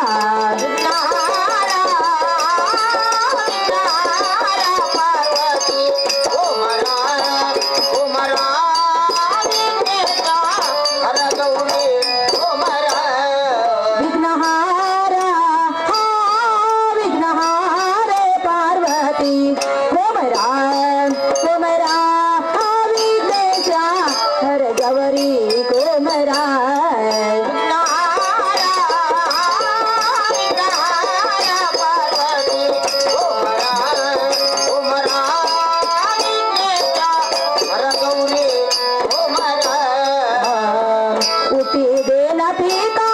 啊的 উঠে বেলা থেকে